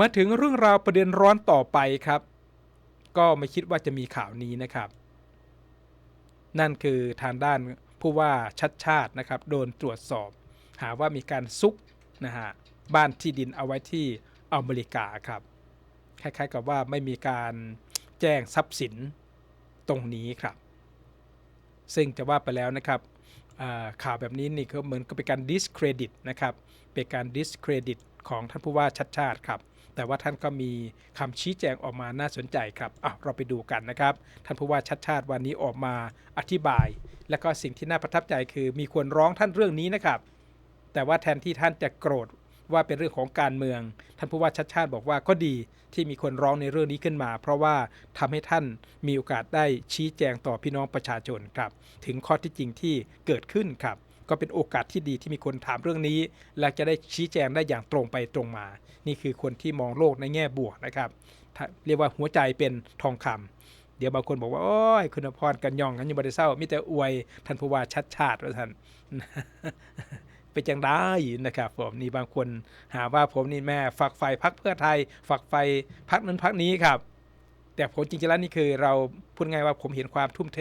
มาถึงเรื่องราวประเด็นร้อนต่อไปครับ ก็ไม่คิดว่าจะมีข่าวนี้นะครับ นั่นคือทางด้านผู้ว่าชัดชาตินะครับ โดนตรวจสอบ หาว่ามีการซุกนะฮะบ้านที่ดินเอาไว้ที่อเมริกาครับ คล้ายๆกับว่าไม่มีการแจ้งทรัพย์สินตรงนี้ครับ ซึ่งจะว่าไปแล้วนะครับข่าวแบบนี้นี่ก็เหมือนกับเป็นการ discredit นะครับ เป็นการ discredit ของท่านผู้ว่าชัดชาติครับ แต่ว่าท่านก็มีคำชี้แจงออกมาน่าสนใจครับอะเราไปดูกันนะครับ ท่านผู้ว่าชัดชาติวันนี้ออกมาอธิบาย และก็สิ่งที่น่าประทับใจคือมีคนร้องท่านเรื่องนี้นะครับ แต่ว่าแทนที่ท่านจะโกรธว่าเป็นเรื่องของการเมือง ท่านผู้ว่าชัดชาติบอกว่าก็ดีที่มีคนร้องในเรื่องนี้ขึ้นมา เพราะว่าทำให้ท่านมีโอกาสได้ชี้แจงต่อพี่น้องประชาชนครับ ถึงข้อที่จริงที่เกิดขึ้นครับ ก็เป็นโอกาสที่ดีที่มีคนถามเรื่องนี้ และจะได้ชี้แจงได้อย่างตรงไปตรงมา นี่คือคนที่มองโลกในแง่บวกนะครับ เรียกว่าหัวใจเป็นทองคำเดี๋ยวบางคนบอกว่า โอ้ย คุณพรกันยองกันยังบริเศร้ามีแต่อวยท่านผู้ว่าชัดชาติว่าท่านเป็นจังได้นะครับผมนี่บางคนหาว่าผมนี่แม่ฝักไฟพักเพื่อไทย ฝักไฟพักนั้นพักนี้ครับ แต่ผมจริงๆแล้วนี่คือเราพูดง่ายว่าผมเห็นความทุ่มเท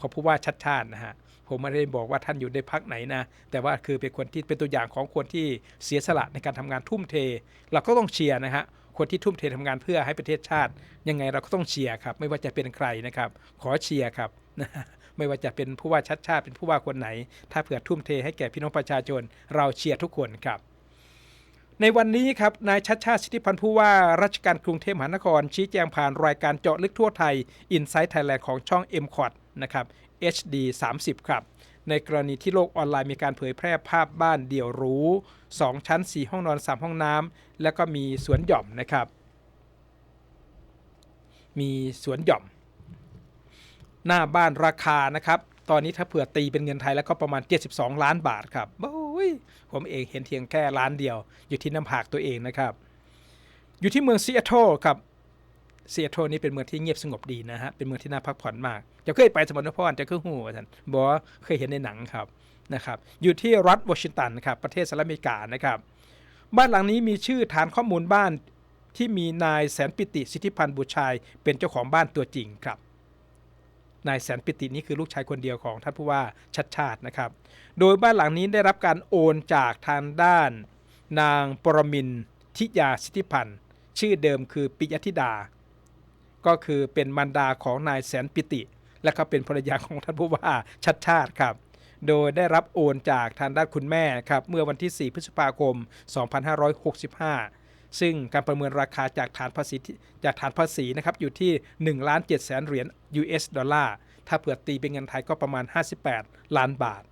ของผู้ว่าชัดชาตินะฮะ ผมไม่ได้บอกว่าท่านอยู่ในพักไหนนะ แต่ว่าคือเป็นคนที่เป็นตัวอย่างของคนที่เสียสละในการทำงานทุ่มเท เราก็ต้องเชียร์นะฮะคนที่ทุ่มเททำงานเพื่อให้ประเทศชาติ ยังไงเราก็ต้องเชียร์ครับ ไม่ว่าจะเป็นใครนะครับ ขอเชียร์ครับนะไม่ว่าจะเป็นผู้ว่าชัดชาติเป็นผู้ว่าคนไหน ถ้าเผื่อทุ่มเทให้แก่พี่น้องประชาชน เราเชียร์ทุกคนครับ ในวันนี้ครับนายชัดชาติสิทธิพันธ์ผู้ว่าราชการกรุงเทพมหานคร ชี้แจงผ่านรายการเจาะลึกทั่วไทย Inside Thailand ของช่อง m c o t นะครับ HD 30 ครับ ในกรณีที่โลกออนไลน์มีการเผยแพร่ภาพบ้านเดี่ยวหรู 2 ชั้น 4 ห้องนอน 3 ห้องน้ำ แล้วก็มีสวนหย่อมนะครับ มีสวนหย่อม หน้าบ้านราคานะครับ ตอนนี้ถ้าเผื่อตีเป็นเงินไทยแล้วก็ประมาณ 72 ล้านบาทครับโอ้ยผมเองเห็นเพียงแค่ล้านเดียว อยู่ที่น้ำผากตัวเองนะครับ อยู่ที่เมืองซีแอตเทิลครับ ซีแอตเทิลนี่เป็นเมืองที่เงียบสงบดีนะฮะ เป็นเมืองที่น่าพักผ่อนมาก จะเคยไปสมรพรจะเคยหูว่าท่านบอกเคยเห็นในหนังครับนะครับ อยู่ที่รัฐวอชิงตันครับ ประเทศสหรัฐอเมริกานะครับ บ้านหลังนี้มีชื่อฐานข้อมูลบ้านที่มีนายแสนปิติสิทธิพันธ์บุตรชายเป็นเจ้าของบ้านตัวจริงครับ นายแสนปิตินี่คือลูกชายคนเดียวของท่านผู้ว่าชัดชาตินะครับ โดยบ้านหลังนี้ได้รับการโอนจากทางด้าน นางปรมินทิยาสิทธิพันธ์ชื่อเดิมคือปิยธิดา ก็คือเป็นมารดาของนายแสนปิติ และก็เป็นภรรยาของท่านผู้ว่าชัดชาติครับ โดยได้รับโอนจากทางด้านคุณแม่ครับเมื่อวันที่ 4 พฤษภาคม 2565 ซึ่งการประเมินราคาจากฐานภาษีจากฐานภาษีนะครับอยู่ที่1ล้าน7แสนเหรียญ US ดอลลาร์ถ้าเผื่อตีเป็นเงินไทยก็ประมาณ 58 ล้านบาท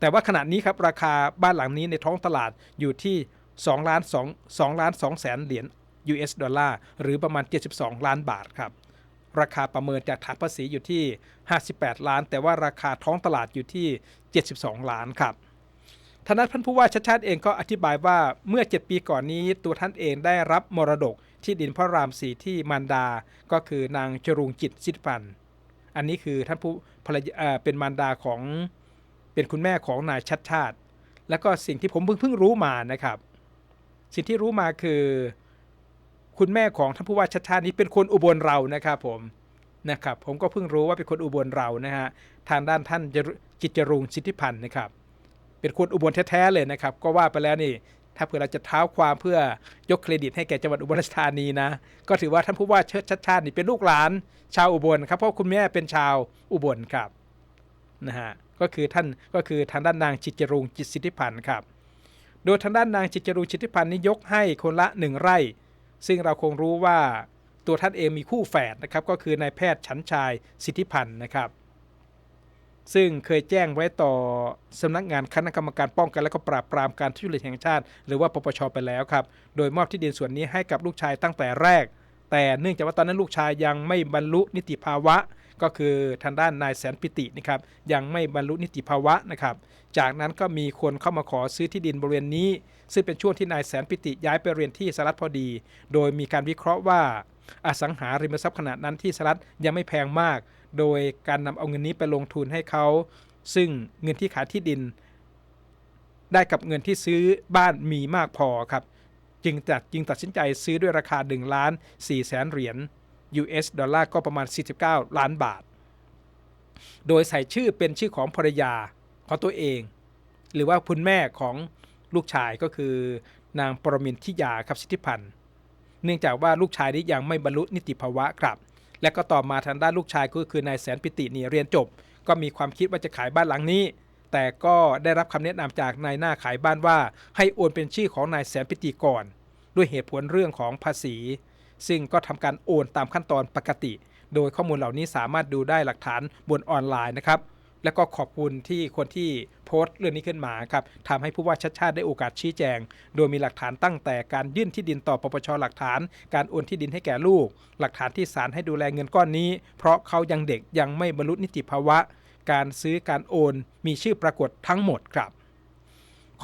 แต่ว่าขณะนี้ครับราคาบ้านหลังนี้ในท้องตลาดอยู่ที่2ล้าน2 2ล้าน2แสนเหรียญ US ดอลลาร์หรือประมาณ 72 ล้านบาทครับ ราคาประเมินจากฐานภาษีอยู่ที่ 58 ล้าน แต่ว่าราคาท้องตลาดอยู่ที่ 72 ล้านครับทางด้านผู้ว่าชัดชาติเองก็อธิบายว่าเมื่อ 7 ปีก่อนนี้ตัวท่านเองได้รับมรดกที่ดินพระรามสีที่มารดา ก็คือนางจรุงจิตสิทธิพันธ์อันนี้คือท่านผู้ภรรยาเอ่อเป็นมารดาของเป็นคุณแม่ของนายชัดชาติ แล้วก็สิ่งที่ผมเพิ่งเพิ่งรู้มานะครับ สิ่งที่รู้มาคือ คุณแม่ของท่านผู้ว่าชัดชาตินี้เป็นคนอุบลเรานะครับผมนะครับ ผมก็เพิ่งรู้ว่าเป็นคนอุบลเรานะฮะทางด้านท่านจรุจิตจรุงสิทธิพันธ์นะครับ เป็นคนอุบลแท้ๆเลยนะครับ ก็ว่าไปแล้วนี่ ถ้าเผื่อเราจะเท้าความเพื่อยกเครดิตให้แก่จังหวัดอุบลราชธานีนะ ก็ถือว่าท่านผู้ว่าเชิดชัดชาตินี่เป็นลูกหลาน ชาวอุบลครับเพราะคุณแม่เป็นชาวอุบลครับนะฮะก็คือท่านก็คือทางด้านนางจิตจรุงจิตสิทธิพันธ์ครับ โดยทางด้านนางจิตจรุงจิตติพันธ์นี้ยกให้คนละหนึ่งไร่ ซึ่งเราคงรู้ว่าตัวท่านเองมีคู่แฝดนะครับก็คือนายแพทย์ฉันชายสิทธิพันธ์นะครับ ซึ่งเคยแจ้งไว้ต่อสำนักงานคณะกรรมการป้องกันและก็ปราบปรามการทุจริตแห่งชาติ หรือว่าปปชไปแล้วครับ โดยมอบที่ดินส่วนนี้ให้กับลูกชายตั้งแต่แรก แต่เนื่องจากว่าตอนนั้นลูกชายยังไม่บรรลุนิติภาวะ ก็คือทางด้านนายแสนปิตินะครับยังไม่บรรลุนิติภาวะนะครับจากนั้นก็มีคนเข้ามาขอซื้อที่ดินบริเวณนี้ ซึ่งเป็นช่วงที่นายแสนปิติย้ายไปเรียนที่สหรัฐพอดี โดยมีการวิเคราะห์ว่าอสังหาริมทรัพย์ขนาดนั้นที่สหรัฐยังไม่แพงมาก โดยการนำเอาเงินนี้ไปลงทุนให้เขา ซึ่งเงินที่ขายที่ดิน ได้กับเงินที่ซื้อบ้านมีมากพอครับ จึงตัดจึงตัดสินใจซื้อด้วยราคา1ล้าน4แสนเหรียญ US ดอลลาร์ก็ประมาณ 49 ล้านบาท โดยใส่ชื่อเป็นชื่อของภรรยาของตัวเอง หรือว่าคุณแม่ของลูกชายก็คือนางปรมินทิยาครับสิทธิพันธ์ เนื่องจากว่าลูกชายนี้ยังไม่บรรลุนิติภาวะครับ และก็ต่อมาทางด้านลูกชายก็คือนายแสนปิตินี่เรียนจบ ก็มีความคิดว่าจะขายบ้านหลังนี้ แต่ก็ได้รับคำแนะนำจากนายหน้าขายบ้านว่า ให้โอนเป็นชื่อของนายแสนปิติก่อน ด้วยเหตุผลเรื่องของภาษี ซึ่งก็ทำการโอนตามขั้นตอนปกติ โดยข้อมูลเหล่านี้สามารถดูได้หลักฐานบนออนไลน์นะครับและก็ขอบคุณที่คนที่โพสต์เรื่องนี้ขึ้นมาครับทำให้ผู้ว่าชัดชาติได้โอกาสชี้แจง โดยมีหลักฐานตั้งแต่การยื่นที่ดินต่อปปชหลักฐาน การโอนที่ดินให้แก่ลูก หลักฐานที่ศาลให้ดูแลเงินก้อนนี้ เพราะเขายังเด็กยังไม่บรรลุนิติภาวะ การซื้อการโอนมีชื่อปรากฏทั้งหมดครับ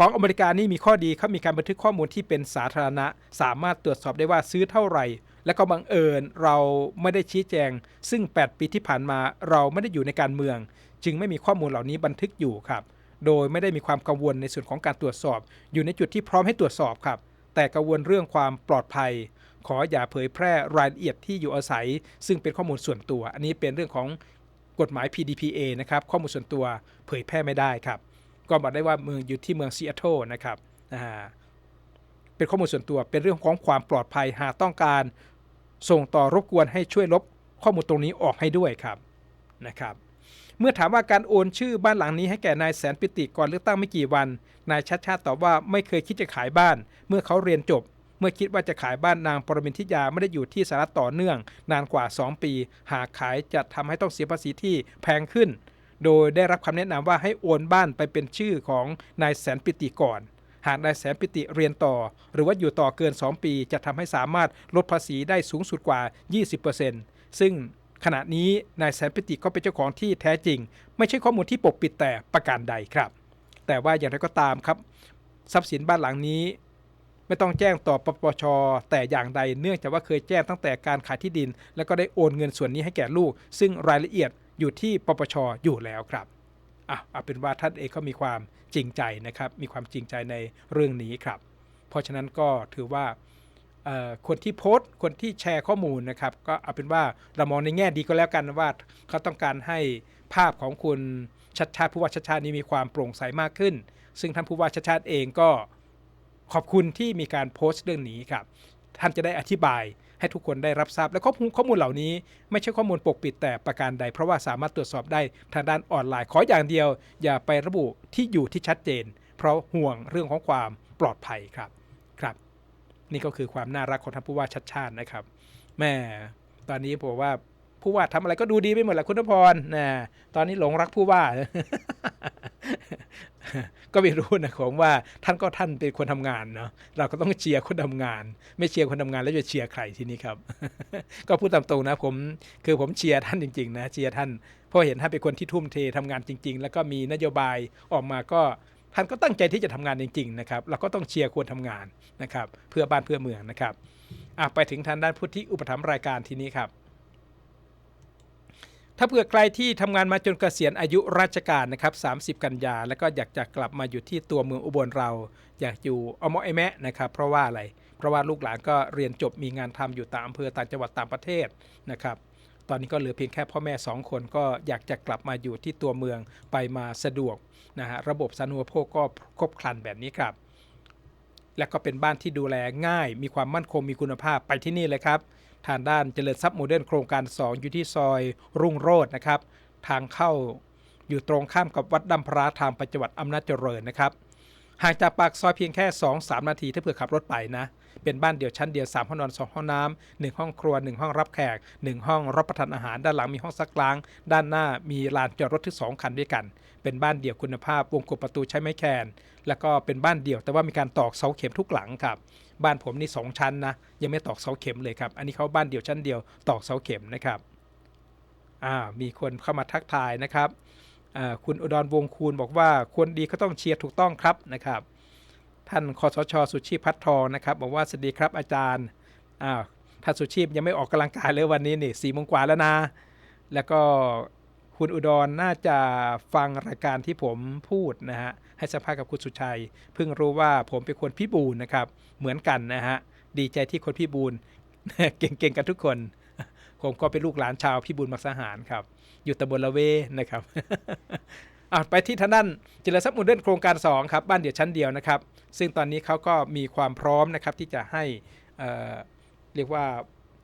ของอเมริกานี่มีข้อดีเขามีการบันทึกข้อมูลที่เป็นสาธารณะ สามารถตรวจสอบได้ว่าซื้อเท่าไหร่ และก็บังเอิญเราไม่ได้ชี้แจง ซึ่ง 8 ปีที่ผ่านมาเราไม่ได้อยู่ในการเมือง จึงไม่มีข้อมูลเหล่านี้บันทึกอยู่ครับ โดยไม่ได้มีความกังวลในส่วนของการตรวจสอบ อยู่ในจุดที่พร้อมให้ตรวจสอบครับ แต่กังวลเรื่องความปลอดภัย ขออย่าเผยแพร่รายละเอียดที่อยู่อาศัย ซึ่งเป็นข้อมูลส่วนตัว อันนี้เป็นเรื่องของกฎหมาย PDPA นะครับข้อมูลส่วนตัวเผยแพร่ไม่ได้ครับ ก็บอกได้ว่าเมืองอยู่ที่เมืองซีแอตเทิลนะครับเป็นข้อมูลส่วนตัวเป็นเรื่องของความปลอดภัยหากต้องการส่งต่อรบกวนให้ช่วยลบข้อมูลตรงนี้ออกให้ด้วยครับนะครับ เมื่อถามว่าการโอนชื่อบ้านหลังนี้ให้แก่นายแสนปิติก่อนเลือกตั้งไม่กี่วัน นายชัดชาติตอบว่าไม่เคยคิดจะขายบ้าน เมื่อเขาเรียนจบ เมื่อคิดว่าจะขายบ้านนางปรมินทิยาไม่ได้อยู่ที่สหรัฐต่อเนื่อง นานกว่า 2 ปี หากขายจะทำให้ต้องเสียภาษีที่แพงขึ้น โดยได้รับคำแนะนำว่าให้โอนบ้านไปเป็นชื่อของนายแสนปิติก่อน หากนายแสนปิติเรียนต่อ หรือว่าอยู่ต่อเกิน 2 ปี จะทำให้สามารถลดภาษีได้สูงสุดกว่า 20%ซึ่งขณะนี้นายแสนปิติก็เป็นเจ้าของที่แท้จริง ไม่ใช่ข้อมูลที่ปกปิดแต่ประการใดครับ แต่ว่าอย่างไรก็ตามครับ ทรัพย์สินบ้านหลังนี้ ไม่ต้องแจ้งต่อปปช แต่อย่างใดเนื่องจากว่าเคยแจ้งตั้งแต่การขายที่ดิน แล้วก็ได้โอนเงินส่วนนี้ให้แก่ลูก ซึ่งรายละเอียด อยู่ที่ปปชอยู่แล้วครับอะเอาเป็นว่าท่านเองก็มีความจริงใจนะครับ มีความจริงใจในเรื่องนี้ครับ เพราะฉะนั้นก็ถือว่าคนที่โพสต์คนที่แชร์ข้อมูลนะครับ ก็เอาเป็นว่าเรามองในแง่ดีก็แล้วกันว่าเขาต้องการให้ภาพของคุณชัดชาติผู้ว่าชัดชาตินี้มีความโปร่งใสมากขึ้น ซึ่งท่านผู้ว่าชัดชาติเองก็ขอบคุณที่มีการโพสต์เรื่องนี้ครับ ท่านจะได้อธิบาย ให้ทุกคนได้รับทราบ และข้อมูลข้อมูลเหล่านี้ ไม่ใช่ข้อมูลปกปิดแต่ประการใด เพราะว่าสามารถตรวจสอบได้ทางด้านออนไลน์ขออย่างเดียว อย่าไประบุที่อยู่ที่ชัดเจน เพราะห่วงเรื่องของความปลอดภัยครับครับ นี่ก็คือความน่ารักของท่านผู้ว่าชัดชาตินะครับแม่ตอนนี้ผมว่าผู้ว่าทำอะไรก็ดูดีไปหมดแหละคุณพรนะตอนนี้หลงรักผู้ว่า ก็ไม่รู้นะของว่าท่านก็ท่านเป็นคนทำงานเนาะเราก็ต้องเชียร์คนทำงาน ไม่เชียร์คนทำงานแล้วจะเชียร์ใครทีนี้ครับ ก็พูดตามตรงนะผมคือผมเชียร์ท่านจริงๆนะเชียร์ท่านเพราะเห็นท่านเป็นคนที่ทุ่มเททำงานจริง ๆ แล้วก็มีนโยบายออกมาก็ท่านก็ตั้งใจที่จะทำงานจริงๆนะครับเราก็ต้องเชียร์ควรทำงานนะครับ เพื่อบ้านเพื่อเมืองนะครับอะไปถึงทางด้านผู้ที่อุปถัมภ์รายการทีนี้ครับ ถ้าเผื่อใครที่ทำงานมาจนเกษียณอายุราชการนะครับ30 กันยา แล้วก็อยากจะกลับมาอยู่ที่ตัวเมืองอุบลเรา อยากอยู่อมอไอแมะนะครับเพราะว่าอะไร เพราะว่าลูกหลานก็เรียนจบมีงานทำอยู่ตางอำเภอต่างจังหวัดต่างประเทศนะครับตอนนี้ก็เหลือเพียงแค่พ่อแม่ 2 คนก็อยากจะกลับมาอยู่ที่ตัวเมืองไปมาสะดวกนะฮะระบบสาธารณูปโภคก็ครบครันแบบนี้ครับ และก็เป็นบ้านที่ดูแลง่าย มีความมั่นคงมีคุณภาพไปที่นี่เลยครับ ทางด้านเจริญทรัพย์โมเดิร์นโครงการ 2 อยู่ที่ซอยรุ่งโรจน์นะครับ ทางเข้าอยู่ตรงข้ามกับวัดดำพระทางไปจังหวัดอำนาจเจริญนะครับห่างจากปากซอยเพียงแค่ 2-3 นาทีถ้าเผื่อขับรถไปนะ เป็นบ้านเดี่ยวชั้นเดียว 3 ห้องนอน 2 ห้องน้ำ 1 ห้องครัว 1 ห้องรับแขก 1 ห้องรับประทานอาหาร ด้านหลังมีห้องซักล้าง ด้านหน้ามีลานจอดรถที่2คันด้วยกัน เป็นบ้านเดี่ยวคุณภาพ วงกบประตูใช้ไม้แคน แล้วก็เป็นบ้านเดี่ยวแต่ว่ามีการตอกเสาเข็มทุกหลังครับ บ้านผมนี่สองชั้นนะยังไม่ตอกเสาเข็มเลยครับ อันนี้เขาบ้านเดียวชั้นเดียวตอกเสาเข็มนะครับอ่ามีคนเข้ามาทักทายนะครับคุณอุดรวงคูณบอกว่าคนดีก็ต้องเชียร์ถูกต้องครับนะครับ ท่านคอสชสุชีพพัฒทองนะครับ บอกว่าสวัสดีครับอาจารย์อ้าวท่านสุชีพยังไม่ออกกำลังกายเลยวันนี้นี่สี่โมงกว่าแล้วนะ แล้วก็คุณอุดรน่าจะฟังรายการที่ผมพูดนะฮะ ให้สัมภาษณ์กับคุณสุชัย เพิ่งรู้ว่าผมเป็นคนพิบูลนะครับ เหมือนกันนะฮะ ดีใจที่คนพิบูลเก่งๆกันทุกคน ผมก็เป็นลูกหลานชาวพิบูลมักสหารครับ อยู่ตำบลละเวนะครับอะไปที่ทางด้านจิรทรัพย์มูลเดินโครงการ 2 ครับ บ้านเดี่ยวชั้นเดียวนะครับ ซึ่งตอนนี้เขาก็มีความพร้อมนะครับที่จะให้เเรียกว่า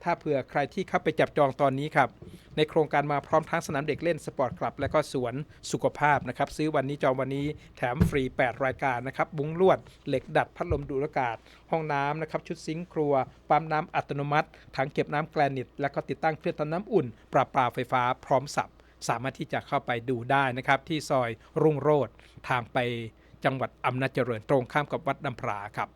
ถ้าเผื่อใครที่เข้าไปจับจองตอนนี้ครับ ในโครงการมาพร้อมทั้งสนามเด็กเล่นสปอร์ตคลับ และก็สวนสุขภาพนะครับ ซื้อวันนี้จองวันนี้แถมฟรี 8 รายการนะครับ บุ้งลวด เหล็กดัดพัดลมดูดอากาศ ห้องน้ำนะครับ ชุดซิงค์ครัว ปั๊มน้ำอัตโนมัติ ถังเก็บน้ำแกรนิต และก็ติดตั้งเครื่องทำน้ำอุ่น ปราปาไฟฟ้าพร้อมสับ สามารถที่จะเข้าไปดูได้นะครับ ที่ซอยรุ่งโรจน์ทางไปจังหวัดอำนาจเจริญตรงข้ามกับวัดน้ำพราครับ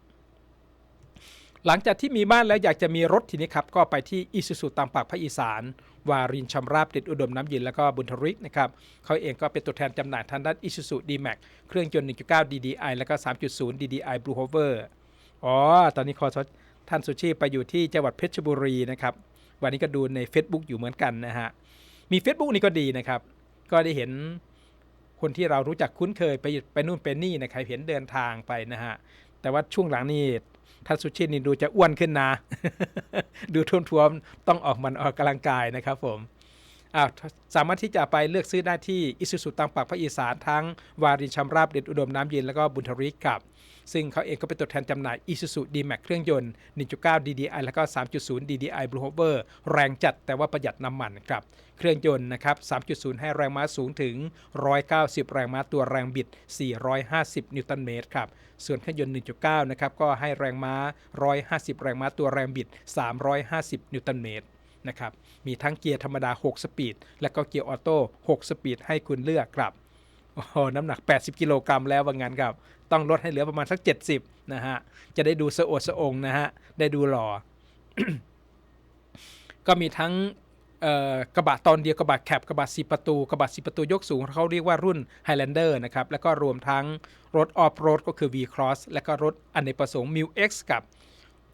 หลังจากที่มีบ้านแล้วอยากจะมีรถทีนี้ครับ ก็ไปที่อิสุสุตามปากภาคอีสาน วารินชำราบเด็ดอุดมน้ำเย็นแล้วก็บุญทริกนะครับเขาเองก็เป็นตัวแทนจำหน่ายทางด้านอิสุสุดีแม็กเครื่องยนต์ 1.9 DDI แล้วก็ 3.0 DDI Blue Hover อ๋อ ตอนนี้ขอท่านสุชีไปอยู่ที่จังหวัดเพชรบุรีนะครับ วันนี้ก็ดูใน Facebook อยู่เหมือนกันนะฮะ มี Facebook นี่ก็ดีนะครับ ก็ได้เห็นคนที่เรารู้จักคุ้นเคยไปไปนู่นไปนี่นะครับเห็นเดินทางไปนะฮะแต่ว่าช่วงหลังนี่ ท่านสุชินนี่ดูจะอ้วนขึ้นนะ ดูท้วมๆ ต้องออกมันออกกำลังกายนะครับผม สามารถที่จะไปเลือกซื้อได้ที่อิสุสุตังปักภาคอีสานทั้งวารินชำราบเด็ดอุดมน้ำเย็นแล้วก็บุญทริกครับ ซึ่งเขาเองก็เป็นตัวแทนจำหน่าย Isuzu D-Max เครื่องยนต์ 1.9 DDI แล้วก็ 3.0 DDI Blue Hover แรงจัดแต่ว่าประหยัดน้ำมันครับ เครื่องยนต์นะครับ 3.0 ให้แรงม้าสูงถึง 190 แรงม้าตัวแรงบิด 450 นิวตันเมตรครับ ส่วนเครื่องยนต์ 1.9 นะครับก็ให้แรงม้า 150 แรงม้าตัวแรงบิด 350 นิวตันเมตร นะครับ มีทั้งเกียร์ธรรมดา 6 สปีด และก็เกียร์ออโต้ 6 สปีดให้คุณเลือกครับโอ้โหน้ำหนัก 80 กิโลกรัมแล้วว่างั้นครับ ต้องลดให้เหลือประมาณสัก 70 นะฮะ จะได้ดูสะโอดสะองนะฮะ ได้ดูหล่อ ก็มีทั้งกระบะตอนเดียวกระบะแคบกระบะสีประตูกระบะสีประตูยกสูงเขาเรียกว่ารุ่น Highlander นะครับ แล้วก็รวมทั้งรถออฟโรดก็คือ V-Cross และก็รถอเนกประสงค์ m ิ X กับ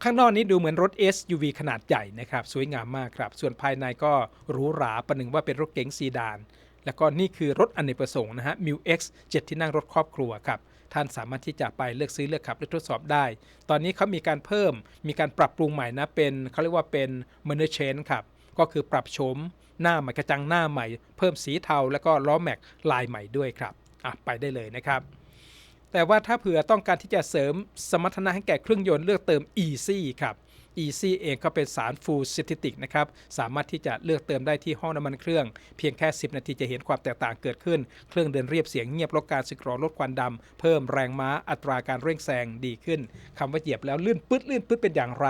ข้างนอกนี้ดูเหมือนรถ SUV ขนาดใหญ่นะครับ สวยงามมากครับ ส่วนภายในก็หรูหราประหนึ่งว่าเป็นรถเก๋งซีดาน แล้วก็นี่คือรถอเนกประสงค์นะฮะ m ิว X 7 ที่นั่งรถครอบครัวครับ ท่านสามารถที่จะไปเลือกซื้อเลือกขับและทดสอบได้ ตอนนี้เขามีการเพิ่มมีการปรับปรุงใหม่นะเป็นเขาเรียกว่าเป็น m a n u c h a n ครับก็คือปรับโฉมหน้าใหม่กระจังหน้าใหม่ เพิ่มสีเทาแล้วก็ล้อแม็กลายใหม่ด้วยครับอะไปได้เลยนะครับ แต่ว่าถ้าเผื่อต้องการที่จะเสริมสมรรถนะให้แก่เครื่องยนต์เลือกเติม e ซี่ครับ Easy เองก็เป็นสารฟูลซิน t ติกนะครับสามารถที่จะเลือกเติมได้ที่ห้องน้ำมันเครื่อง เพียงแค่ 10 นาทีจะเห็นความแตกต่างเกิดขึ้น เครื่องเดินเรียบเสียงเงียบลดการสึกหรอลดควันดำเพิ่มแรงม้าอัตราการเร่งแซงดีขึ้นคำว่าเหยียบแล้วลื่นปึ๊ดลื่นปึ๊ดเป็นอย่างไร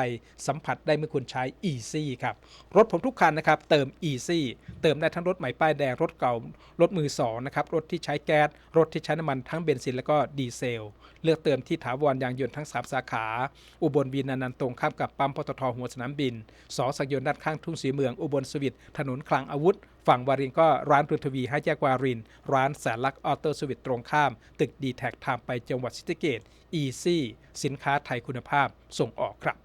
สัมผัสได้เมื่อคุณใช้ Easy ครับรถผมทุกคันนะครับเติม Easy เติมได้ทั้งรถใหม่ป้ายแดงรถเก่ารถมือสองนะครับรถที่ใช้แก๊สรถที่ใช้น้ำมันทั้งเบนซินและก็ดีเซล เลือกเติมที่ถาวรยางยนต์ทั้ง3สาขา อุบลวีนานันตรงข้ามกับปั๊มปตทหัวสนามบิน สอสักยนด้านข้างทุ่งสีเมือง อุบลสวิตถนนคลังอาวุธ ฝั่งวารินก็ร้านปรุนทวีให้แยกวาริน ร้านแสนลักออเตอร์สวิตตรงข้าม ตึกดีแท็กทางไปจังหวัดสิทธิเกตอีซี่สินค้าไทยคุณภาพส่งออกครับ